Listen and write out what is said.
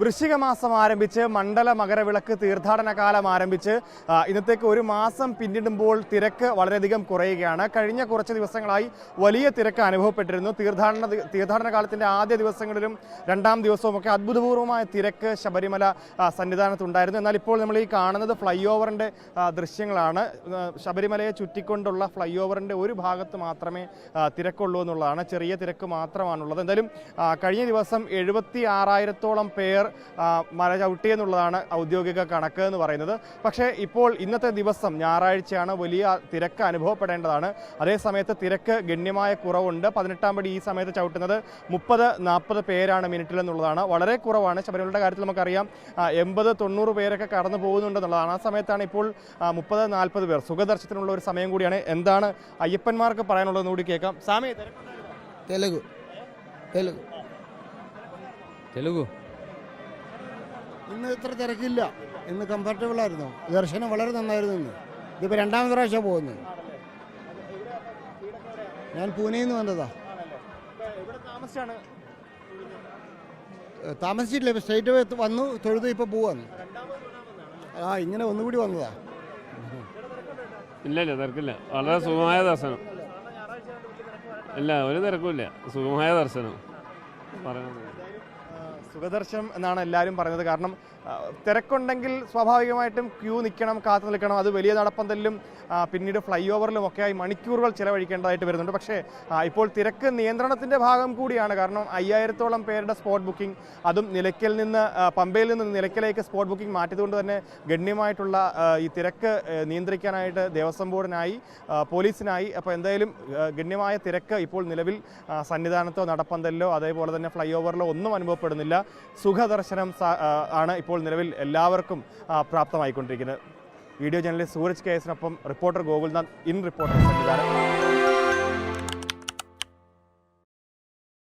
വൃശ്ചിക മാസം ആരംഭിച്ച് മണ്ഡല മകരവിളക്ക് തീർത്ഥാടന കാലം ആരംഭിച്ച് ഇന്നത്തേക്ക് ഒരു മാസം പിന്നിടുമ്പോൾ തിരക്ക് വളരെയധികം കുറയുകയാണ്. കഴിഞ്ഞ കുറച്ച് ദിവസങ്ങളായി വലിയ തിരക്ക് അനുഭവപ്പെട്ടിരുന്നു. തീർത്ഥാടന തീർത്ഥാടന കാലത്തിന്റെ ആദ്യ ദിവസങ്ങളിലും രണ്ടാം ദിവസവുമൊക്കെ അത്ഭുതപൂർവമായ തിരക്ക് ശബരിമല സന്നിധാനത്തുണ്ടായിരുന്നു. എന്നാൽ ഇപ്പോൾ നമ്മൾ ഈ കാണുന്നത് ഫ്ലൈ ഓവറിന്റെ ദൃശ്യങ്ങളാണ്. ശബരിമലയെ ചുറ്റിക്കൊണ്ടുള്ള ഫ്ലൈ ഓവറിന്റെ ഒരു ഭാഗത്ത് മാത്രമേ തിരക്കുള്ളൂ എന്നുള്ളതാണ്. ചെറിയ തിരക്ക് മാത്രമാണുള്ളത്. എന്തായാലും കഴിഞ്ഞ ദിവസം എഴുപത്തി ആറായിരത്തോളം പേർ പേർ മല ചവിട്ടിയെന്നുള്ളതാണ് ഔദ്യോഗിക കണക്ക് എന്ന് പറയുന്നത്. പക്ഷേ ഇപ്പോൾ ഇന്നത്തെ ദിവസം ഞായറാഴ്ചയാണ് വലിയ തിരക്ക് അനുഭവപ്പെടേണ്ടതാണ്. അതേസമയത്ത് തിരക്ക് ഗണ്യമായ കുറവുണ്ട്. പതിനെട്ടാം പടി ഈ സമയത്ത് ചവിട്ടുന്നത് മുപ്പത് നാൽപ്പത് പേരാണ് മിനിറ്റിൽ എന്നുള്ളതാണ്. വളരെ കുറവാണ്. ശബരിമലയുടെ കാര്യത്തിൽ നമുക്കറിയാം എൺപത് തൊണ്ണൂറ് പേരൊക്കെ കടന്നു പോകുന്നുണ്ടെന്നുള്ളതാണ് ആ സമയത്താണ് ഇപ്പോൾ മുപ്പത് നാൽപ്പത് പേർ. സുഖദർശനത്തിനുള്ള ഒരു സമയം കൂടിയാണ്. എന്താണ് അയ്യപ്പന്മാർക്ക് പറയാനുള്ളതെന്ന് കൂടി കേൾക്കാം. സാമി തെലുഗു. തെലുഗു. തെലുഗു. ഇന്ന് ഇത്ര തിരക്കില്ല. ഇന്ന് കംഫർട്ടബിൾ ആയിരുന്നു. ദർശനം വളരെ നന്നായിരുന്നു ഇന്ന്. ഇതിപ്പോൾ രണ്ടാമത്തെ പ്രാവശ്യം പോകുന്നത്. ഞാൻ പൂനെയിൽ നിന്ന് വന്നതാ. താമസിച്ചിട്ടില്ല ഇപ്പോൾ സ്റ്റേറ്റ് വന്നു തൊഴുത് ഇപ്പോൾ പോവാന്ന് ആ ഇങ്ങനെ ഒന്നുകൂടി വന്നതാ. ഇല്ല ഇല്ല തിരക്കില്ല. വളരെ സുഖമായ ദർശനം. ഇല്ല ഒരു തിരക്കുമില്ല. സുഖമായ ദർശനം. സുഖദർശനം എന്നാണ് എല്ലാവരും പറയുന്നത്. കാരണം തിരക്കുണ്ടെങ്കിൽ സ്വാഭാവികമായിട്ടും ക്യൂ നിൽക്കണം കാത്തു നിൽക്കണം. അത് വലിയ നടപ്പന്തലിലും പിന്നീട് ഫ്ലൈ ഓവറിലും ഒക്കെ ആയി മണിക്കൂറുകൾ ചിലവഴിക്കേണ്ടതായിട്ട് വരുന്നുണ്ട്. പക്ഷേ ഇപ്പോൾ തിരക്ക് നിയന്ത്രണത്തിന്റെ ഭാഗം കൂടിയാണ്. കാരണം അയ്യായിരത്തോളം പേരുടെ സ്പോട്ട് ബുക്കിംഗ് അതും നിലയ്ക്കൽ നിന്ന് പമ്പയിൽ നിന്ന് നിലയ്ക്കലേക്ക് സ്പോട്ട് ബുക്കിംഗ് മാറ്റിയതുകൊണ്ട് തന്നെ ഗണ്യമായിട്ടുള്ള ഈ തിരക്ക് നിയന്ത്രിക്കാനായിട്ട് ദേവസ്വം ബോർഡിനായി പോലീസിനായി. അപ്പോൾ എന്തായാലും ഗണ്യമായ തിരക്ക് ഇപ്പോൾ നിലവിൽ സന്നിധാനത്തോ നടപ്പന്തലിലോ അതേപോലെ തന്നെ ഫ്ലൈ ഓവറിലോ ഒന്നും അനുഭവപ്പെടുന്നില്ല. സുഖദർശനം ആണ് ഇപ്പോൾ നിലവിൽ എല്ലാവർക്കും പ്രാപ്തമായിക്കൊണ്ടിരിക്കുന്നത്. Video journalist Suraj K എസിനൊപ്പം reporter Gokulnath in reporter Sannidhanam